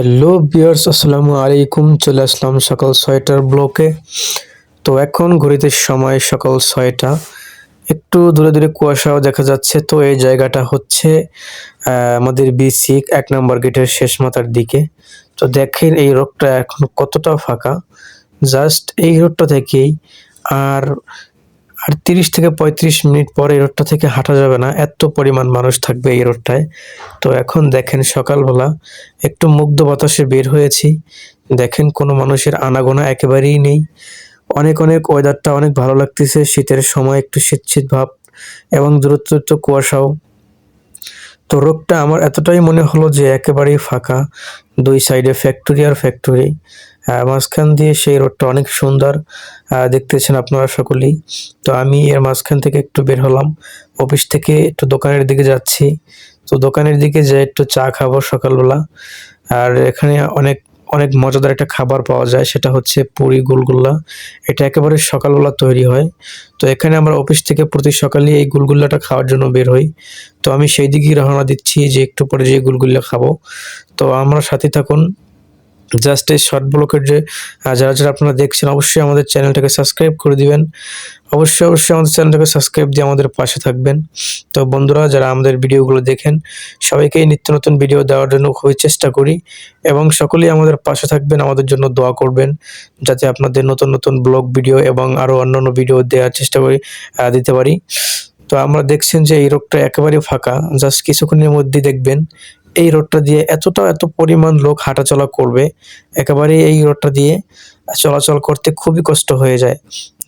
Hello বিয়ার্স আসসালামু আলাইকুম, চলে আসলাম সকাল ছয়টার ব্লকে তো এখন ঘড়িতে সময় সকাল ছয়টা। একটু দূরে দূরে কুয়াশাও দেখা যাচ্ছে, তো এই জায়গাটা হচ্ছে আমাদের বিসি এক নম্বর গেটের শেষ মাথার দিকে। তো দেখেন এই রোডটা এখন কতটা ফাঁকা। জাস্ট এই রোডটা থেকেই আর আর তিরিশ থেকে পঁয়ত্রিশ মিনিট পরে এই রোডটা থেকে হাঁটা যাবে না। এত পরিমাণ মানুষ থাকবে এই রোডটায়। তো এখন দেখেন সকালবেলা একটু মুগ্ধ বাতাসে বের হয়েছি। দেখেন কোনো মানুষের আনাগোনা একেবারেই নেই। অনেক অনেক ওয়েদারটা অনেক ভালো লাগতেছে। শীতের সময় একটু শীত ভাব এবং দূরত্ব দূরত্ব কুয়াশাও। তো রোগটা আমার এতটাই মনে হলো যে একেবারেই ফাঁকা। দুই সাইডে ফ্যাক্টরি আর ফ্যাক্টরি মাঝখান দিয়ে সেই রোডটা অনেক সুন্দর দেখতেছেন আপনারা সকলেই। তো আমি এর মাঝখান থেকে একটু বের হলাম, অফিস থেকে একটু দোকানের দিকে যাচ্ছি। তো দোকানের দিকে যে একটু চা খাব সকালবেলা। আর এখানে অনেক অনেক মজাদার একটা খাবার পাওয়া যায়, সেটা হচ্ছে পুরি গুলগুল্লা। এটা একেবারে সকালবেলা তৈরি হয়। তো এখানে আমরা অফিস থেকে প্রতি সকালে এই গুলগুল্লাটা খাওয়ার জন্য বের হই। তো আমি সেই দিকেই রওনা দিচ্ছি যে একটু পরে যে গুলগুল্লা খাব। তো আমরা সাথে থাকুন জাস্ট এই শর্ট ব্লকের যে যারা যারা আপনারা দেখছেন, অবশ্যই আমাদের চ্যানেলটাকে সাবস্ক্রাইব করে দিবেন। অবশ্যই অবশ্যই আমাদের চ্যানেলটাকে সাবস্ক্রাইব দিয়ে আমাদের পাশে থাকবেন। তো বন্ধুরা, যারা আমাদের ভিডিওগুলো দেখেন, সবাইকেই নিত্য নতুন ভিডিও দেওয়ার জন্য খুবই চেষ্টা করি এবং সকলেই আমাদের পাশে থাকবেন, আমাদের জন্য দোয়া করবেন, যাতে আপনাদের নতুন নতুন ব্লগ ভিডিও এবং আরও অন্যান্য ভিডিও দেওয়ার চেষ্টা করি দিতে পারি। তো আমরা দেখছেন যে এই রোডটা একেবারে ফাঁকা। জাস্ট কিছুক্ষণের মধ্যেই দেখবেন এই রোডটা দিয়ে এতটা এত পরিমাণ লোক হাঁটাচলা করবে একেবারে এই রোডটা দিয়ে চলাচল করতে খুবই কষ্ট হয়ে যায়।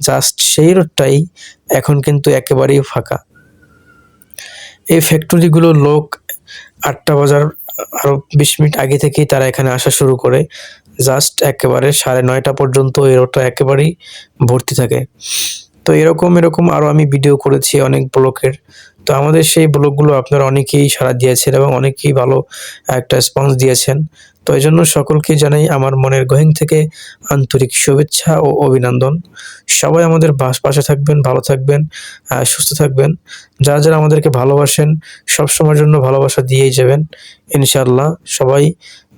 জাস্ট সেই রোডটাই এখন কিন্তু একেবারেই ফাঁকা। এই ফ্যাক্টরিগুলো লোক আটটা বাজার, আরও বিশ মিনিট আগে থেকেই তারা এখানে আসা শুরু করে। জাস্ট একেবারে সাড়ে নয়টা পর্যন্ত এই রোডটা একেবারেই ভর্তি থাকে। তো এরকম এরকম আরও আমি ভিডিও করেছি অনেক ব্লকের। তো আমাদের সেই ব্লগগুলো আপনারা অনেকেই সাড়া দিয়েছেন এবং অনেকেই ভালো একটা রেসপন্স দিয়েছেন। তো এই জন্য সকলকে জানাই আমার মনের গহীন থেকে আন্তরিক শুভেচ্ছা ও অভিনন্দন। সবাই আমাদের পাশে থাকবেন, ভালো থাকবেন সুস্থ থাকবেন। যারা যারা আমাদেরকে ভালোবাসেন সব সময়ের জন্য ভালোবাসা দিয়েই যাবেন। ইনশাল্লাহ সবাই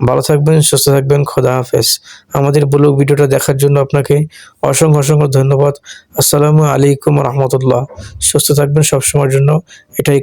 ভালো থাকবেন, সুস্থ থাকবেন, খোদা হাফেজ। আমাদের ব্লগ ভিডিওটা দেখার জন্য আপনাকে অসংখ্য অসংখ্য ধন্যবাদ। আসসালামু আলাইকুম রহমতুল্লাহ। সুস্থ থাকবেন সবসময়ের জন্য। এটাই